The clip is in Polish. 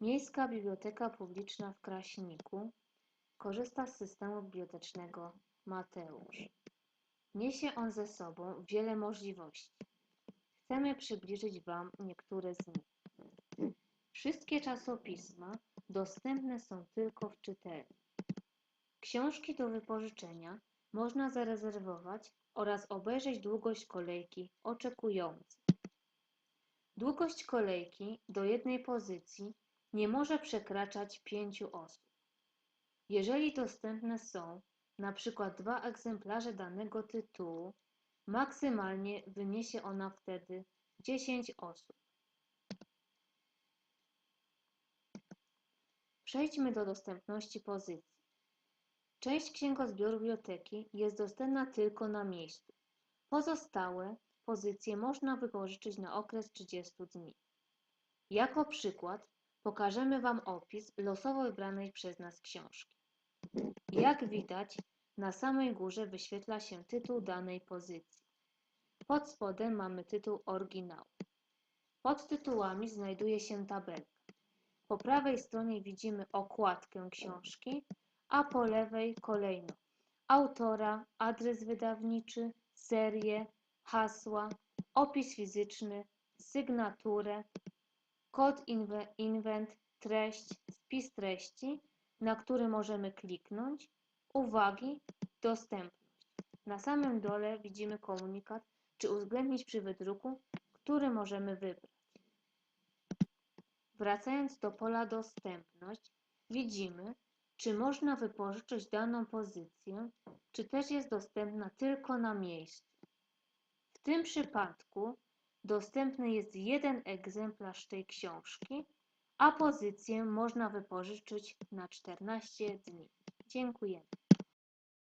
Miejska Biblioteka Publiczna w Kraśniku korzysta z systemu bibliotecznego Mateusz. Niesie on ze sobą wiele możliwości. Chcemy przybliżyć Wam niektóre z nich. Wszystkie czasopisma dostępne są tylko w czytelni. Książki do wypożyczenia można zarezerwować oraz obejrzeć długość kolejki oczekującej. Długość kolejki do jednej pozycji nie może przekraczać pięciu osób. Jeżeli dostępne są przykład dwa egzemplarze danego tytułu, maksymalnie wyniesie ona wtedy 10 osób. Przejdźmy do dostępności pozycji. Część księgozbioru biblioteki jest dostępna tylko na miejscu. Pozostałe pozycje można wypożyczyć na okres 30 dni. Jako przykład pokażemy Wam opis losowo wybranej przez nas książki. Jak widać, na samej górze wyświetla się tytuł danej pozycji. Pod spodem mamy tytuł oryginału. Pod tytułami znajduje się tabelka. Po prawej stronie widzimy okładkę książki, a po lewej kolejno autora, adres wydawniczy, serię, hasła, opis fizyczny, sygnaturę, kod inwent, treść, spis treści, na który możemy kliknąć, uwagi, dostępność. Na samym dole widzimy komunikat, czy uwzględnić przy wydruku, który możemy wybrać. Wracając do pola dostępność, widzimy, czy można wypożyczyć daną pozycję, czy też jest dostępna tylko na miejscu. W tym przypadku dostępny jest jeden egzemplarz tej książki, a pozycję można wypożyczyć na 14 dni. Dziękujemy.